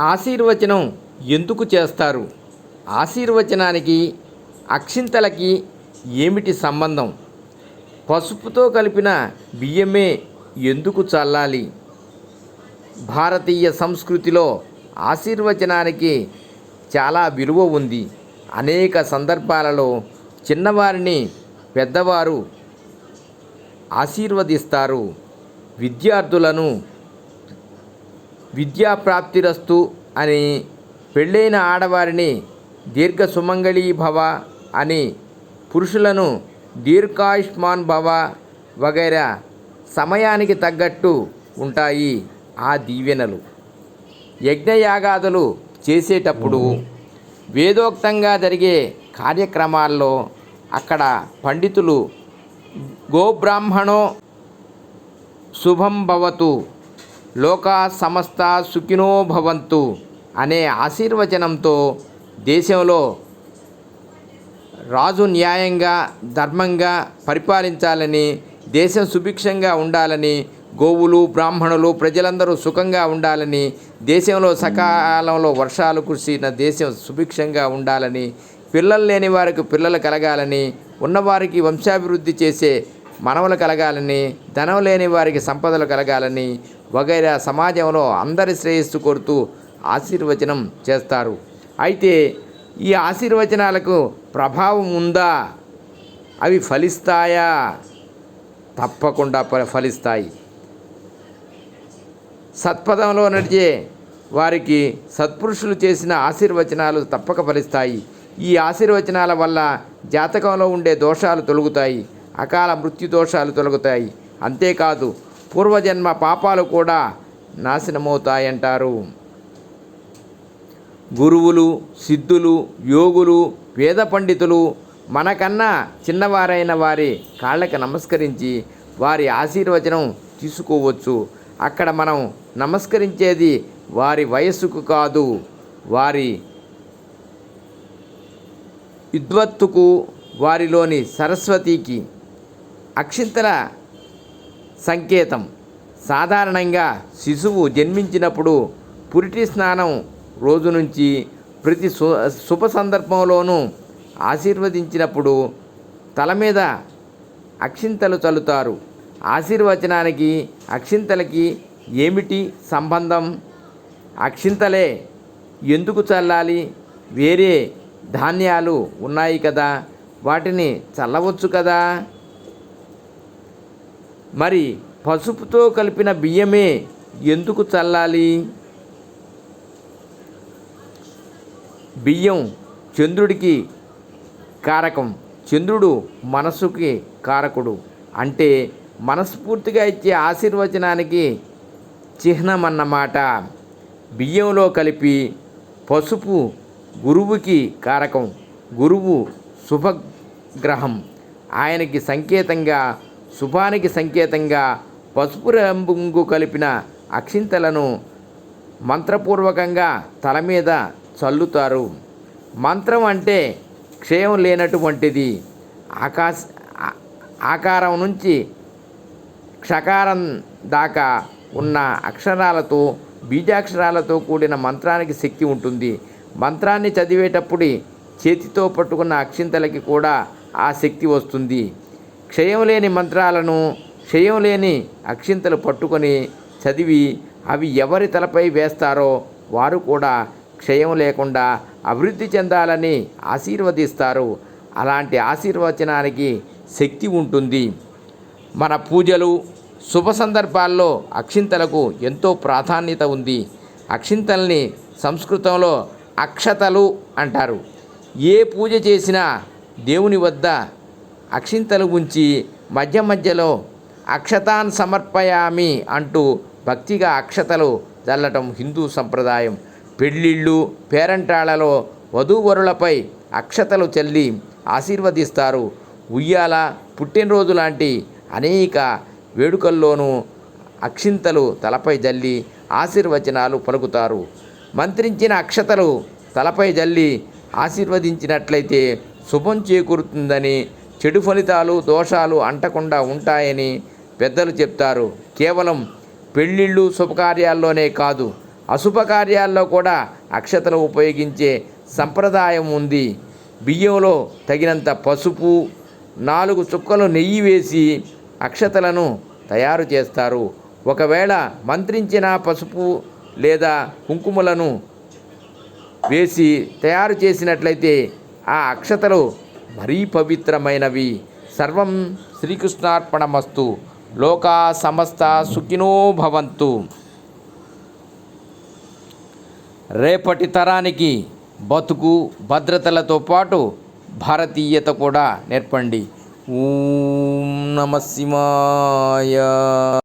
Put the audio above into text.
ఆశీర్వచనం ఎందుకు చేస్తారు? ఆశీర్వచనానికి అక్షింతలకి ఏమిటి సంబంధం? పసుపుతో కలిపిన బియ్యమే ఎందుకు చల్లాలి? భారతీయ సంస్కృతిలో ఆశీర్వచనానికి చాలా విలువ ఉంది. అనేక సందర్భాలలో చిన్నవారిని పెద్దవారు ఆశీర్వదిస్తారు. విద్యార్థులను విద్యా ప్రాప్తిరస్తు అని పెళ్ళైన ఆడవారిని దీర్ఘ సుమంగళీ భవ అని పురుషులను దీర్ఘాయుష్మాన్ భవ వగైరా సమయానికి తగ్గట్టు ఉంటాయి ఆ దీవెనలు. యజ్ఞయాగాదులు చేసేటప్పుడు వేదోక్తంగా జరిగే కార్యక్రమాల్లో అక్కడ పండితులు గోబ్రాహ్మణో శుభం భవతు లోకా సమస్త సుఖినో భవంతు అనే ఆశీర్వచనంతో దేశంలో రాజు న్యాయంగా ధర్మంగా పరిపాలించాలని దేశం సుభిక్షంగా ఉండాలని గోవులు బ్రాహ్మణులు ప్రజలందరూ సుఖంగా ఉండాలని దేశంలో సకాలంలో వర్షాలు కురిసిన దేశం సుభిక్షంగా ఉండాలని పిల్లలు లేని వారికి పిల్లలు కలగాలని ఉన్నవారికి వంశాభివృద్ధి చేసే మనవలు కలగాలని ధనం లేని వారికి సంపదలు కలగాలని వగైరా సమాజంలో అందరి శ్రేయస్సు కోరుతూ ఆశీర్వచనం చేస్తారు. అయితే ఈ ఆశీర్వచనాలకు ప్రభావం ఉందా? అవి ఫలిస్తాయా? తప్పకుండా ఫ- ఫలిస్తాయి. సత్పదంలో నడిచే వారికి సత్పురుషులు చేసిన ఆశీర్వచనాలు తప్పక ఫలిస్తాయి. ఈ ఆశీర్వచనాల వల్ల జాతకంలో ఉండే దోషాలు తొలగుతాయి. అకాల మృత్యు దోషాలు తొలగుతాయి. అంతేకాదు పూర్వజన్మ పాపాలు కూడా నాశనమవుతాయంటారు. గురువులు సిద్ధులు యోగులు వేద పండితులు మనకన్నా చిన్నవారైన వారి కాళ్ళకి నమస్కరించి వారి ఆశీర్వచనం తీసుకోవచ్చు. అక్కడ మనం నమస్కరించేది వారి వయస్సుకు కాదు వారి విద్వత్తుకు వారిలోని సరస్వతికి. అక్షింతల సంకేతం. సాధారణంగా శిశువు జన్మించినప్పుడు పురిటి స్నానం రోజు నుంచి ప్రతి సు శుభ సందర్భంలోనూ ఆశీర్వదించినప్పుడు తల మీద అక్షింతలు చల్లుతారు. ఆశీర్వచనానికి అక్షింతలకి ఏమిటి సంబంధం? అక్షింతలే ఎందుకు చల్లాలి? వేరే ధాన్యాలు ఉన్నాయి కదా వాటిని చల్లవచ్చు కదా? మరి పసుపుతో కలిపిన బియ్యమే ఎందుకు చల్లాలి? బియ్యం చంద్రుడికి కారకం చంద్రుడు మనస్సుకి కారకుడు అంటే మనస్ఫూర్తిగా ఇచ్చే ఆశీర్వచనానికి చిహ్నమన్నమాట. బియ్యంలో కలిపి పసుపు గురువుకి కారకం గురువు శుభగ్రహం. ఆయనకి సంకేతంగా శుభానికి సంకేతంగా పసుపు రంగు కలిపిన అక్షింతలను మంత్రపూర్వకంగా తల మీద చల్లుతారు. మంత్రం అంటే క్షయం లేనటువంటిది. ఆకాశ ఆకారం నుంచి క్షకారం దాకా ఉన్న అక్షరాలతో బీజాక్షరాలతో కూడిన మంత్రానికి శక్తి ఉంటుంది. మంత్రాన్ని చదివేటప్పుడు చేతితో పట్టుకున్న అక్షింతలకి కూడా ఆ శక్తి వస్తుంది. క్షయం లేని మంత్రాలను క్షయం లేని అక్షింతలు పట్టుకొని చదివి అవి ఎవరి తలపై వేస్తారో వారు కూడా క్షయం లేకుండా అభివృద్ధి చెందాలని ఆశీర్వదిస్తారు. అలాంటి ఆశీర్వచనానికి శక్తి ఉంటుంది. మన పూజలు శుభ సందర్భాల్లో అక్షింతలకు ఎంతో ప్రాధాన్యత ఉంది. అక్షింతల్ని సంస్కృతంలో అక్షతలు అంటారు. ఏ పూజ చేసినా దేవుని వద్ద అక్షింతలు ఉంచి మధ్య మధ్యలో అక్షతాన్ సమర్పయామి అంటూ భక్తిగా అక్షతలు చల్లటం హిందూ సంప్రదాయం. పెళ్ళిళ్ళు పేరంటాళ్ళలో వధూవరులపై అక్షతలు చల్లి ఆశీర్వదిస్తారు. ఉయ్యాల పుట్టినరోజు లాంటి అనేక వేడుకల్లోనూ అక్షింతలు తలపై జల్లి ఆశీర్వచనాలు పలుకుతారు. మంత్రించిన అక్షతలు తలపై జల్లి ఆశీర్వదించినట్లయితే శుభం చేకూరుతుందని చెడు ఫలితాలు దోషాలు అంటకుండా ఉంటాయని పెద్దలు చెప్తారు. కేవలం పెళ్ళిళ్ళు శుభకార్యాల్లోనే కాదు అశుభకార్యాల్లో కూడా అక్షతలు ఉపయోగించే సంప్రదాయం ఉంది. బియ్యంలో తగినంత పసుపు నాలుగు చుక్కలు నెయ్యి వేసి అక్షతలను తయారు చేస్తారు. ఒకవేళ మంత్రించిన పసుపు లేదా కుంకుమలను వేసి తయారు చేసినట్లయితే ఆ అక్షతలు మరీ పవిత్రమైనవి. సర్వం శ్రీకృష్ణార్పణమస్తు. లోకా సమస్త సుఖినో భవంతు. రేపటి తరానికి బతుకు భద్రతలతో పాటు భారతీయత కూడా నేర్పండి. ఓం నమ శివాయ.